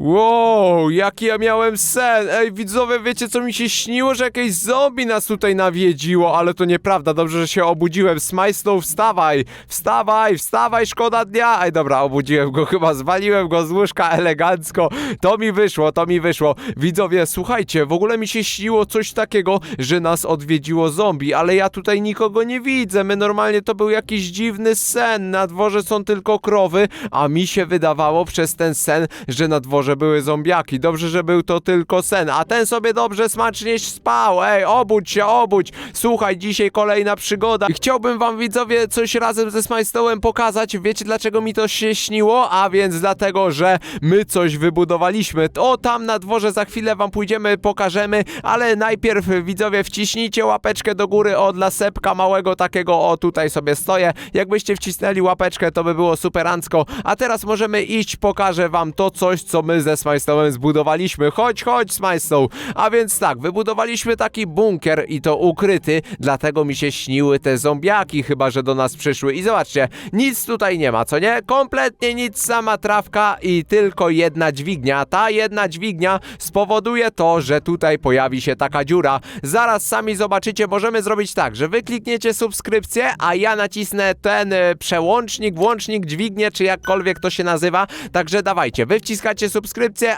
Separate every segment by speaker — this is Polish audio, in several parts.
Speaker 1: Wow, jaki ja miałem sen! Ej, widzowie, wiecie co mi się śniło? Że jakieś zombie nas tutaj nawiedziło, ale to nieprawda, dobrze, że się obudziłem. Smajslow, wstawaj! Wstawaj, wstawaj, szkoda dnia! Ej, dobra, obudziłem go chyba, zwaliłem go z łóżka elegancko. To mi wyszło, to mi wyszło. Widzowie, słuchajcie, w ogóle mi się śniło coś takiego, że nas odwiedziło zombie, ale ja tutaj nikogo nie widzę. My normalnie to był jakiś dziwny sen. Na dworze są tylko krowy, a mi się wydawało przez ten sen, że na dworze były zombiaki. Dobrze, że był to tylko sen, a ten sobie dobrze, smacznie spał. Ej, obudź się, obudź. Słuchaj, dzisiaj kolejna przygoda. I chciałbym wam, widzowie, coś razem ze Smajstołem pokazać. Wiecie, dlaczego mi to się śniło? A więc dlatego, że my coś wybudowaliśmy. O, tam na dworze za chwilę wam pójdziemy, pokażemy, ale najpierw, widzowie, wciśnijcie łapeczkę do góry o dla sepka małego takiego, o tutaj sobie stoję. Jakbyście wcisnęli łapeczkę, to by było superancko. A teraz możemy iść, pokażę wam to coś, co my ze Smajstowem zbudowaliśmy. Chodź, chodź, Smajstow. A więc tak, wybudowaliśmy taki bunkier i to ukryty, dlatego mi się śniły te zombiaki, chyba że do nas przyszły. I zobaczcie, nic tutaj nie ma, co nie? Kompletnie nic, sama trawka i tylko jedna dźwignia. Ta jedna dźwignia spowoduje to, że tutaj pojawi się taka dziura. Zaraz sami zobaczycie, możemy zrobić tak, że wy klikniecie subskrypcję, a ja nacisnę ten e, przełącznik, włącznik, dźwignię, czy jakkolwiek to się nazywa. Także dawajcie, wy wciskacie subskrypcję,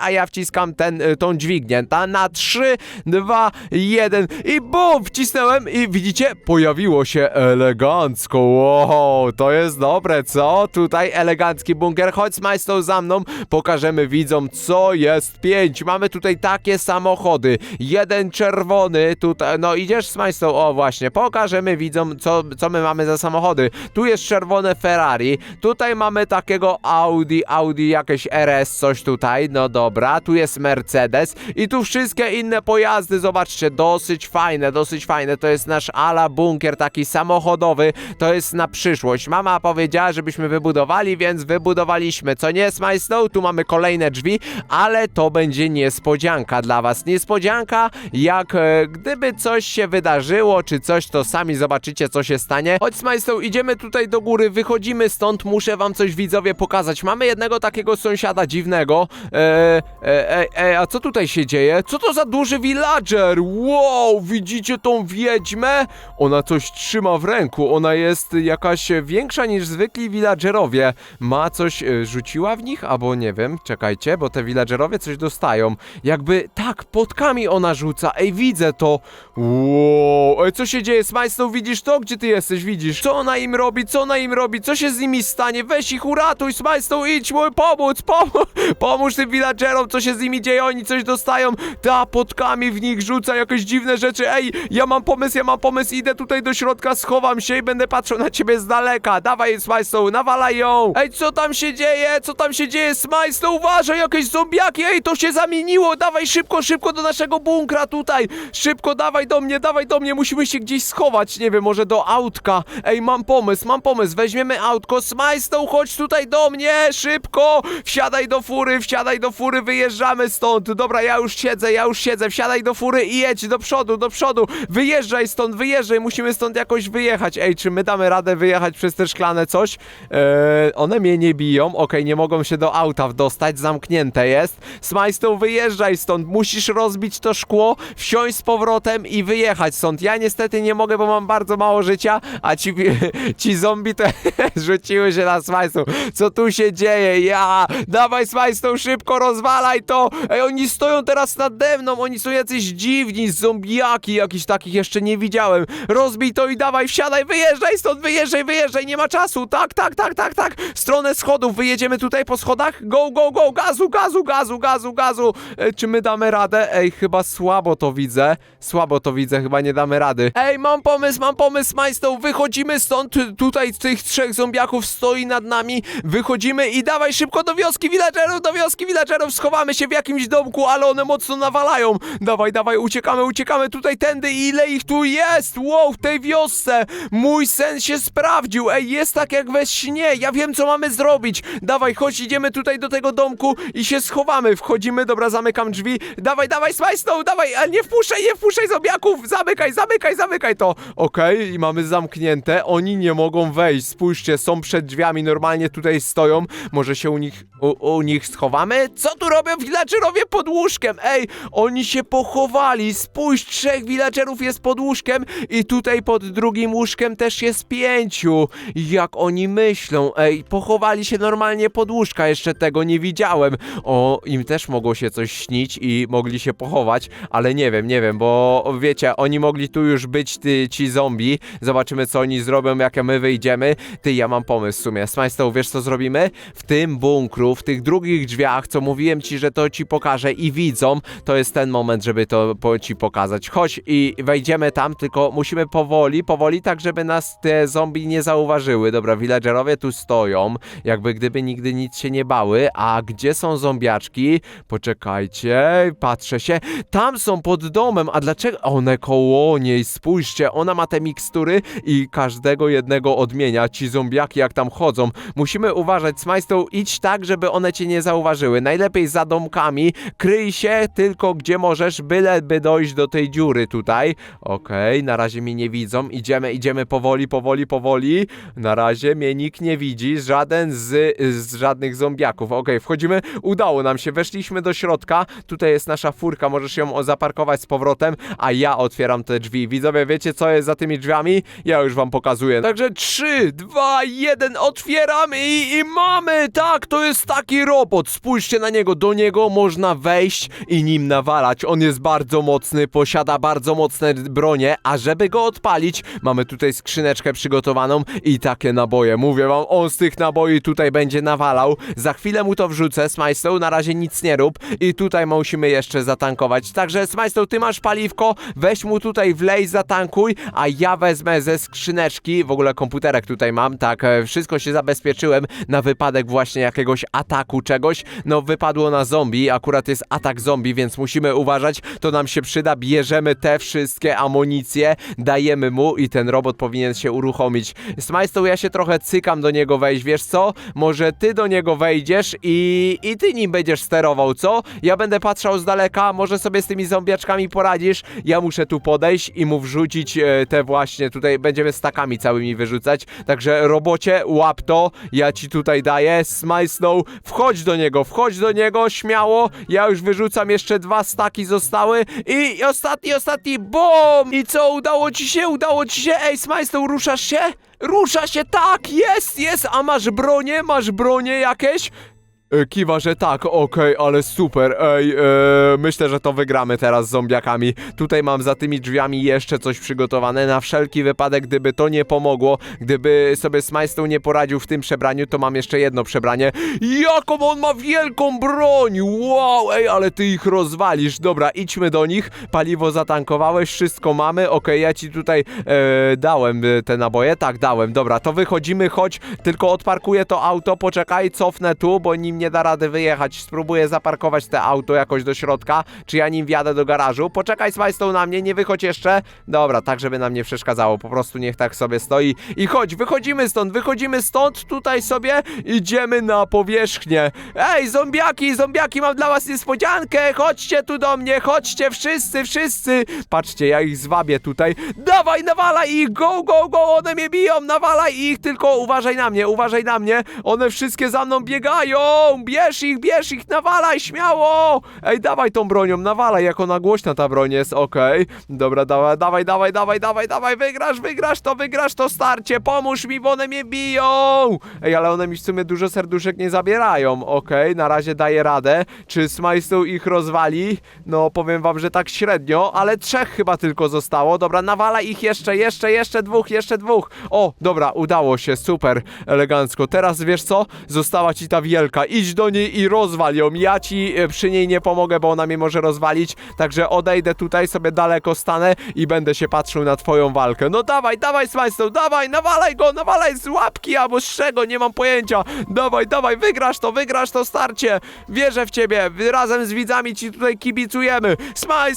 Speaker 1: a ja wciskam ten, e, tą dźwignię. Ta na 3, 2, 1 i bum! Wcisnąłem i widzicie, pojawiło się elegancko. Wow, to jest dobre, co? Tutaj elegancki bunkier. Chodź Smajstow za mną, pokażemy widzom, co jest pięć. Mamy tutaj takie samochody. Jeden czerwony, tutaj, no idziesz Smajstow, o właśnie, pokażemy widzom, co, co my mamy za samochody. Tu jest czerwone Ferrari, tutaj mamy takiego Audi, Audi jakieś RS, coś tutaj, no dobra, tu jest Mercedes i tu wszystkie inne pojazdy, zobaczcie, dosyć fajne, dosyć fajne, to jest nasz ala bunkier taki samochodowy, to jest na przyszłość. Mama powiedziała, żebyśmy wybudowali, więc wybudowaliśmy, co nie Smajstow, tu mamy kolejne drzwi, ale to będzie niespodzianka dla was, niespodzianka, jak e, gdyby coś się wydarzyło, czy coś, to sami zobaczycie, co się stanie. Chodź Smajstow, idziemy tutaj do góry, wychodzimy stąd, muszę wam coś widzowie pokazać. Mamy jednego takiego sąsiada dziwnego, e, e, e, e, a co tutaj się dzieje? Co to za duży villager? Wow, widzicie tą wiedźmę? Ona coś trzyma w ręku, ona jest jakaś większa niż zwykli villagerowie. Ma coś, rzuciła w nich? Albo nie wiem, czekajcie, bo te villagerowie coś dostają. Jakby, tak, potkami ona rzuca, ej, widzę to. Wow, ej, co się dzieje? Smajstow, widzisz to? Gdzie ty jesteś? Widzisz? Co ona im robi? Co ona im robi? Co się z nimi stanie? Weź ich uratuj, Smajstow, idź mu pomóc, pomóż, pomóż tym villagerom, co się z nimi dzieje? Oni coś dostają, ta potkami w nich rzuca jakieś dziwne rzeczy. Ej, ja mam pomysł, ja mam pomysł, idę tutaj do środka, schowam się i będę patrzył na ciebie z daleka. Dawaj, Smajstow, nawalaj ją. Ej, co tam się dzieje? Co tam się dzieje? Smajstow, uważaj, jakieś zombiaki, ej, to się zamieniło. Dawaj szybko, szybko do naszego bunkra tutaj. Szybko, dawaj do mnie, dawaj do mnie, musimy się gdzieś schować, nie wiem, może do autka. Ej, mam pomysł, mam pomysł, weźmiemy autko, Smajstow, chodź tutaj do mnie, szybko. Wsiadaj do fury, wsiadaj do fury, wyjeżdżamy stąd. Dobra, ja już siedzę, ja już siedzę, wsiadaj do fury i jedź do przodu, do przodu. Wyjeżdżaj stąd, wyjeżdżaj, musimy stąd jakoś wyjechać. Ej, czy my damy radę wyjechać przez te szklane coś? Eee, one mnie nie biją, okej, nie mogą się do auta dostać, zamknięte jest. Smajstow, wyjeżdżaj stąd, musisz rozbić to szkło, wsiąść z powrotem i wyjechać stąd. Ja niestety nie mogę, bo mam bardzo mało życia, a ci, ci zombie to rzuciły się na Smajstow. Co tu się dzieje? Ja! Dawaj Smajstow, szybko rozwalaj to! Ej, oni stoją teraz nade mną, oni są jacyś dziwni, zombiaki jakichś takich jeszcze nie widziałem. Rozbij to i dawaj, wsiadaj, wyjeżdżaj stąd, wyjeżdżaj, wyjeżdżaj, nie ma czasu. Tak, tak, tak, tak, tak. Stronę schodów, wyjedziemy tutaj po schodach. Go, go, go, gazu, gazu, gazu, gazu, gazu. E, czy my damy radę? Ej, chyba słabo to widzę. Słabo to widzę, chyba nie damy rady. Ej, mam pomysł, mam pomysł, Majstow, wychodzimy stąd. Tutaj tych trzech zombiaków stoi nad nami. Wychodzimy i dawaj szybko do wioski villagerów, do wioski villagerów. Schowamy się w jakimś domku, ale one mocno nawalają. Dawaj, dawaj, uciekamy, uciekamy tutaj tędy. Ile ich tu jest? Wow, w tej wiosce. Mój sen się sprawdził. Ej, jest tak jak we śnie. Ja wiem, co mamy zrobić. Dawaj, chodź, idziemy tutaj do tego domku i się schowamy. Wchodzimy, dobra, zamykam drzwi. Dawaj, dawaj, Smajstow, dawaj, ale nie wpuszczaj, nie wpuszczaj zombiaków. Zamykaj, zamykaj, zamykaj to. Okej, i mamy zamknięte. Oni nie mogą wejść. Spójrzcie, są przed drzwiami, normalnie tutaj stoją. Może się u nich, u, u nich schowamy? Mamy? Co tu robią villagerowie pod łóżkiem? Ej, oni się pochowali. Spójrz, trzech villagerów jest pod łóżkiem i tutaj pod drugim łóżkiem też jest pięciu. Jak oni myślą? Ej, pochowali się normalnie pod łóżka, jeszcze tego nie widziałem. O, im też mogło się coś śnić i mogli się pochować, ale nie wiem, nie wiem, bo wiecie, oni mogli tu już być, ty, ci zombie. Zobaczymy, co oni zrobią, jak my wyjdziemy. Ty, ja mam pomysł w sumie. Smajstow, wiesz co zrobimy? W tym bunkru, w tych drugich drzwiach, co mówiłem ci, że to ci pokażę i widzą, to jest ten moment, żeby to ci pokazać. Chodź i wejdziemy tam, tylko musimy powoli, powoli, tak żeby nas te zombie nie zauważyły. Dobra, villagerowie tu stoją, jakby gdyby nigdy nic się nie bały. A gdzie są zombiaczki? Poczekajcie, patrzę się. Tam są pod domem, a dlaczego? One koło niej, spójrzcie, ona ma te mikstury i każdego jednego odmienia. Ci zombiaki jak tam chodzą. Musimy uważać, Smajstow, idź tak, żeby one cię nie zauważyły. Najlepiej za domkami, kryj się tylko gdzie możesz, byleby dojść do tej dziury tutaj. Okej, na razie mnie nie widzą. Idziemy, idziemy powoli, powoli, powoli. Na razie mnie nikt nie widzi, żaden z, z żadnych zombiaków. Okej, wchodzimy, udało nam się, weszliśmy do środka. Tutaj jest nasza furka, możesz ją zaparkować z powrotem, a ja otwieram te drzwi. Widzowie, wiecie co jest za tymi drzwiami? Ja już wam pokazuję. Także 3, 2, 1, otwieramy i, i mamy! Tak, to jest taki robot. Spójrzcie na niego, do niego można wejść i nim nawalać. On jest bardzo mocny, posiada bardzo mocne bronie, a żeby go odpalić, mamy tutaj skrzyneczkę przygotowaną i takie naboje. Mówię wam, on z tych naboi tutaj będzie nawalał. Za chwilę mu to wrzucę, Smajstow, na razie nic nie rób i tutaj musimy jeszcze zatankować. Także Smajstow, ty masz paliwko, weź mu tutaj wlej, zatankuj, a ja wezmę ze skrzyneczki, w ogóle komputerek tutaj mam, tak, e, wszystko się zabezpieczyłem na wypadek właśnie jakiegoś ataku czegoś. No wypadło na zombie, akurat jest atak zombie, więc musimy uważać, to nam się przyda, bierzemy te wszystkie amunicje, dajemy mu i ten robot powinien się uruchomić. Smajstow, ja się trochę cykam do niego wejść, wiesz co? Może ty do niego wejdziesz i, i ty nim będziesz sterował, co? Ja będę patrzał z daleka, może sobie z tymi zombiaczkami poradzisz, ja muszę tu podejść i mu wrzucić e, te właśnie, tutaj będziemy stakami całymi wyrzucać, także robocie, łap to, ja ci tutaj daję, Smajsnow, wchodź do niego, wchodź do niego, śmiało, ja już wyrzucam, jeszcze dwa staki zostały i ostatni, ostatni, BOOM! I co, udało ci się, udało ci się, ej Smajsnow, ruszasz się? Rusza się, tak, jest, jest, a masz bronię, masz bronię jakieś? E, Kiwa, że tak, okej, ale super, ej, e, myślę, że to wygramy teraz z zombiakami. Tutaj mam za tymi drzwiami jeszcze coś przygotowane, na wszelki wypadek, gdyby to nie pomogło, gdyby sobie Smajstow nie poradził w tym przebraniu, to mam jeszcze jedno przebranie. Jaką on ma wielką broń, wow, ej, ale ty ich rozwalisz, dobra, idźmy do nich, paliwo zatankowałeś, wszystko mamy, okej, ja ci tutaj e, dałem e, te naboje, tak, dałem, dobra, to wychodzimy, chodź, tylko odparkuję to auto, poczekaj, cofnę tu, bo nim nie da rady wyjechać. Spróbuję zaparkować te auto jakoś do środka, czy ja nim wjadę do garażu. Poczekaj, Smajstow, na mnie, nie wychodź jeszcze. Dobra, tak, żeby nam nie przeszkadzało, po prostu niech tak sobie stoi. I chodź, wychodzimy stąd, wychodzimy stąd, tutaj sobie idziemy na powierzchnię. Ej, zombiaki, zombiaki, mam dla was niespodziankę, chodźcie tu do mnie, chodźcie wszyscy, wszyscy. Patrzcie, ja ich zwabię tutaj. Dawaj, nawalaj ich, go, go, go, one mnie biją, nawalaj ich, tylko uważaj na mnie, uważaj na mnie. One wszystkie za mną biegają, bierz ich, bierz ich, nawalaj, śmiało. Ej, dawaj tą bronią, nawalaj, jak ona głośna ta broń jest, okej. Dobra, dawaj, dawaj, dawaj, dawaj, dawaj, dawaj, wygrasz, wygrasz to, wygrasz to starcie, pomóż mi, bo one mnie biją. Ej, ale one mi w sumie dużo serduszek nie zabierają, okej, na razie daję radę. Czy Smajstow ich rozwali? No, powiem wam, że tak średnio, ale trzech chyba tylko zostało. Dobra, nawala ich jeszcze, jeszcze, jeszcze dwóch, jeszcze dwóch. O, dobra, udało się, super, elegancko. Teraz wiesz co? Została ci ta wielka, idź do niej i rozwal ją. Ja ci e, przy niej nie pomogę, bo ona mnie może rozwalić, także odejdę tutaj, sobie daleko stanę i będę się patrzył na twoją walkę. No dawaj, dawaj, Smajstow, dawaj, nawalaj go, nawalaj z łapki albo z czego, nie mam pojęcia. Dawaj, dawaj, wygrasz to, wygrasz to starcie. Wierzę w ciebie, razem z widzami ci tutaj kibicujemy. Smile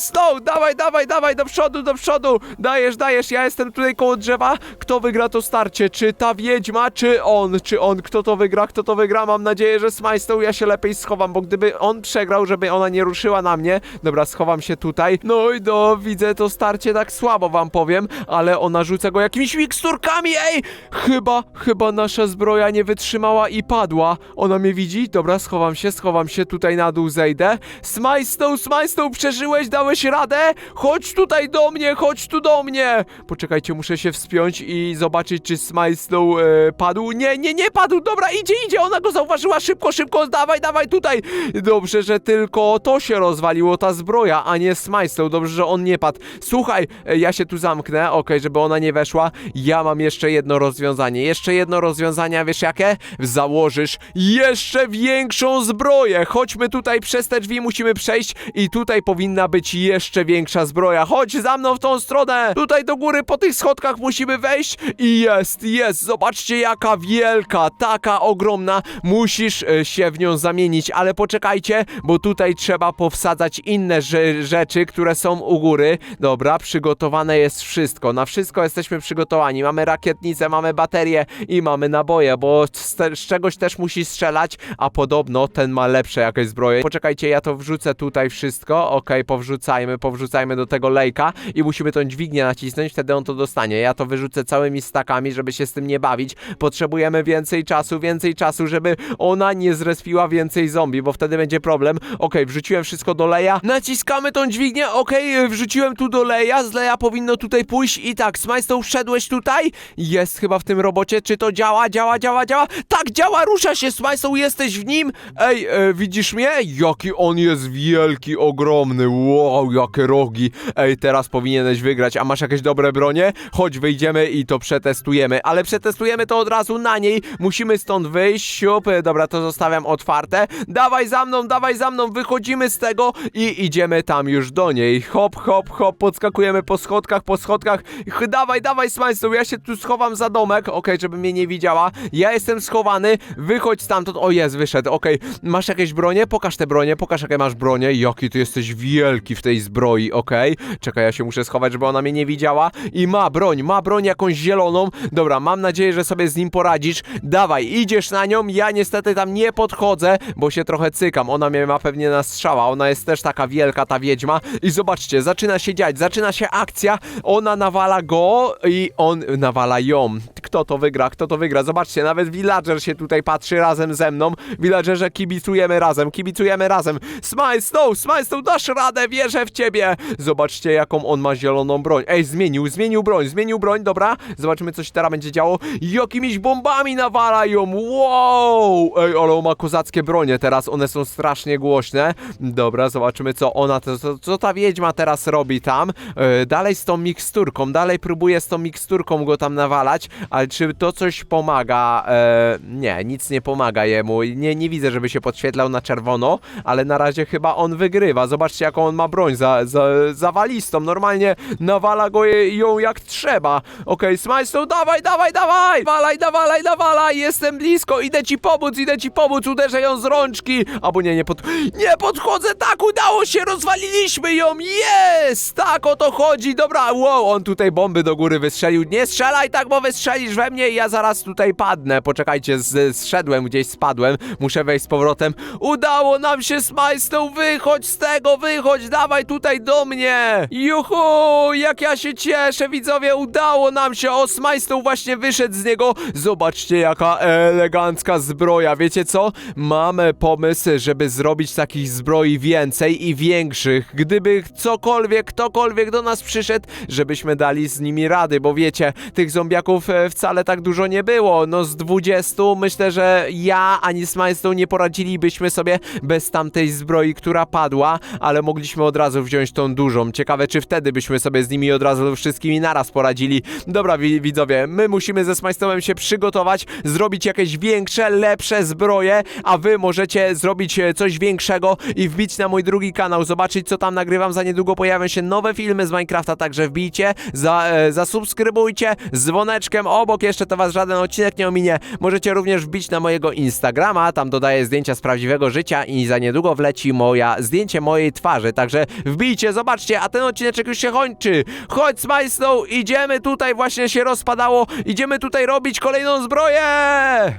Speaker 1: slow, dawaj, dawaj, dawaj, do przodu, do przodu. Dajesz, dajesz, ja jestem tutaj koło drzewa. Kto wygra to starcie? Czy ta wiedźma, czy on? Czy on? Kto to wygra? Kto to wygra? Mam mam nadzieję, że Smajstow ja się lepiej schowam, bo gdyby on przegrał, żeby ona nie ruszyła na mnie, dobra, schowam się tutaj, no i do, widzę to starcie tak słabo wam powiem, ale ona rzuca go jakimiś miksturkami, ej! Chyba, chyba nasza zbroja nie wytrzymała i padła. Ona mnie widzi? Dobra, schowam się, schowam się, tutaj na dół zejdę. Smajstow, Smajstow, przeżyłeś, dałeś radę? Chodź tutaj do mnie, chodź tu do mnie! Poczekajcie, muszę się wspiąć i zobaczyć, czy Smajstow e, padł. Nie, nie, nie padł, dobra, idzie, idzie, ona go zauważyła, szybko, szybko, dawaj, dawaj tutaj! Dobrze, że tylko to się rozwaliło, ta zbroja, a nie Smajstow, dobrze, że on nie padł. Słuchaj, e, ja się tu zamknę, okej, żeby ona nie weszła. Ja mam jeszcze jedno rozwiązanie, jeszcze jedno rozwiązanie, wiesz jakie? Założysz jeszcze większą zbroję. Chodźmy tutaj przez te drzwi, musimy przejść i tutaj powinna być jeszcze większa zbroja. Chodź za mną w tą stronę. Tutaj do góry po tych schodkach musimy wejść i jest, jest. Zobaczcie jaka wielka, taka ogromna. Musisz e, się w nią zamienić, ale poczekajcie, bo tutaj trzeba powsadzać inne rze- rzeczy, które są u góry. Dobra, przygotowane jest wszystko. Na wszystko jesteśmy przygotowani. Mamy rakietnicę, mamy baterię i mamy naboje, bo z, z czegoś też musi strzelać, a podobno ten ma lepsze jakieś zbroje. Poczekajcie, ja to wrzucę tutaj wszystko. Okej, powrzucajmy, powrzucajmy do tego lejka i musimy tą dźwignię nacisnąć, wtedy on to dostanie. Ja to wyrzucę całymi stakami, żeby się z tym nie bawić. Potrzebujemy więcej czasu, więcej czasu, żeby ona nie zrespiła więcej zombie, bo wtedy będzie problem. Okej, wrzuciłem wszystko do leja. Naciskamy tą dźwignię, okej, wrzuciłem tu do leja. Z leja powinno tutaj pójść i tak, Smajstow, wszedłeś tutaj? Jest chyba w tym robocie, czy to działa, działa, działa, działa? Tak, działa, rusza się, Smajstow, jesteś w nim? Ej, e, widzisz mnie? Jaki on jest wielki, ogromny, wow, jakie rogi. Ej, teraz powinieneś wygrać, a masz jakieś dobre bronie? Chodź, wyjdziemy i to przetestujemy, ale przetestujemy to od razu na niej. Musimy stąd wyjść, siup, e, dobra, to zostawiam otwarte. Dawaj za mną, dawaj za mną, wychodzimy z tego i idziemy tam już do niej. Hop, hop, hop, podskakujemy po schodkach, po schodkach. Ch, Dawaj, dawaj, Smajstow, ja się tu schowam za domek, okej, żeby mnie nie widziała. Ja jestem schowany, wychodź stamtąd. O, jest, wyszedł, okej. Masz jakieś bronie? Pokaż te bronie, pokaż jakie masz bronie. Jaki ty jesteś wielki w tej zbroi, okej. Czekaj, ja się muszę schować, żeby ona mnie nie widziała. I ma broń, ma broń jakąś zieloną. Dobra, mam nadzieję, że sobie z nim poradzisz. Dawaj, idziesz na nią, ja niestety tam nie podchodzę, bo się trochę cykam. Ona mnie ma pewnie na strzała, ona jest też taka wielka, ta wiedźma. I zobaczcie, zaczyna się dziać, zaczyna się akcja. Ona nawala go i on nawala ją. Kto to wygra, kto to wygra? Zobaczcie, nawet villager się tutaj patrzy razem ze mną. Villagerze kibicujemy razem, kibicujemy razem. Smile Snow, Smile Snow, dasz radę, wierzę w ciebie. Zobaczcie, jaką on ma zieloną broń. Ej, zmienił, zmienił broń, zmienił broń, dobra. Zobaczymy, co się teraz będzie działo. Jakimiś bombami nawala ją, wow. Ej, ale on ma kozackie bronie teraz, one są strasznie głośne. Dobra, zobaczymy, co ona, co, co ta wiedźma teraz robi tam. E, dalej z tą miksturką, dalej próbuje z tą miksturką go tam nawalać, ale czy to coś pomaga? E, nie, nic nie pomaga jemu. Nie, nie widzę, żeby się podświetlał na czerwono, ale na razie chyba on wygrywa. Zobaczcie, jaką on ma broń za, za, zawalistą. Normalnie nawala go ją jak trzeba. Okej, okay, dawaj, dawaj, dawaj! Dawaj, dawaj, dawaj! Jestem blisko, idę ci pomóc, idę ci pomóc, uderzę ją z rączki. Albo nie, nie pod... Nie podchodzę, tak, udało się, rozwaliliśmy ją, jest! Tak, o to chodzi, dobra, wow, on tutaj bomby do góry wystrzelił. Nie strzelaj tak, bo wystrzelisz we mnie i ja zaraz tutaj padnę. Poczekajcie, z, zszedłem gdzieś, spadłem, muszę wejść z powrotem. Udało nam się, Smajstow, wychodź z tego, wychodź, dawaj tutaj do mnie. Juhu, jak ja się cieszę, widzowie, udało nam się, o, Smajstow właśnie wyszedł z niego. Zobaczcie, jaka elegancka zbroja, wiecie co? Mamy pomysł, żeby zrobić takich zbroi więcej i większych. Gdyby cokolwiek, ktokolwiek do nas przyszedł, żebyśmy dali z nimi rady, bo wiecie, tych zombiaków e, wcale tak dużo nie było. No z 20 myślę, że ja ani Smajstow nie poradzilibyśmy sobie bez tamtej zbroi, która padła, ale mogliśmy od razu wziąć tą dużą. Ciekawe, czy wtedy byśmy sobie z nimi od razu wszystkimi naraz poradzili. Dobra, wi widzowie, my musimy ze Smajstowem się przygotować, zrobić jakieś większe, lepsze zbroje, a wy możecie zrobić e, coś większego i wbić na mój drugi kanał, zobaczyć co tam nagrywam. Za niedługo pojawią się nowe filmy z Minecrafta, także wbijcie, za, e, zasubskrybujcie dzwoneczkiem obok, jeszcze to was żaden odcinek nie ominie. Możecie również wbić na mojego Instagrama, tam dodaję zdjęcia z prawdziwego życia i za niedługo wleci moja, zdjęcie mojej twarzy, także wbijcie, zobaczcie, a ten odcineczek już się kończy. Chodź Smajslow, idziemy tutaj, właśnie się rozpadało, idziemy tutaj robić kolejną zbroję!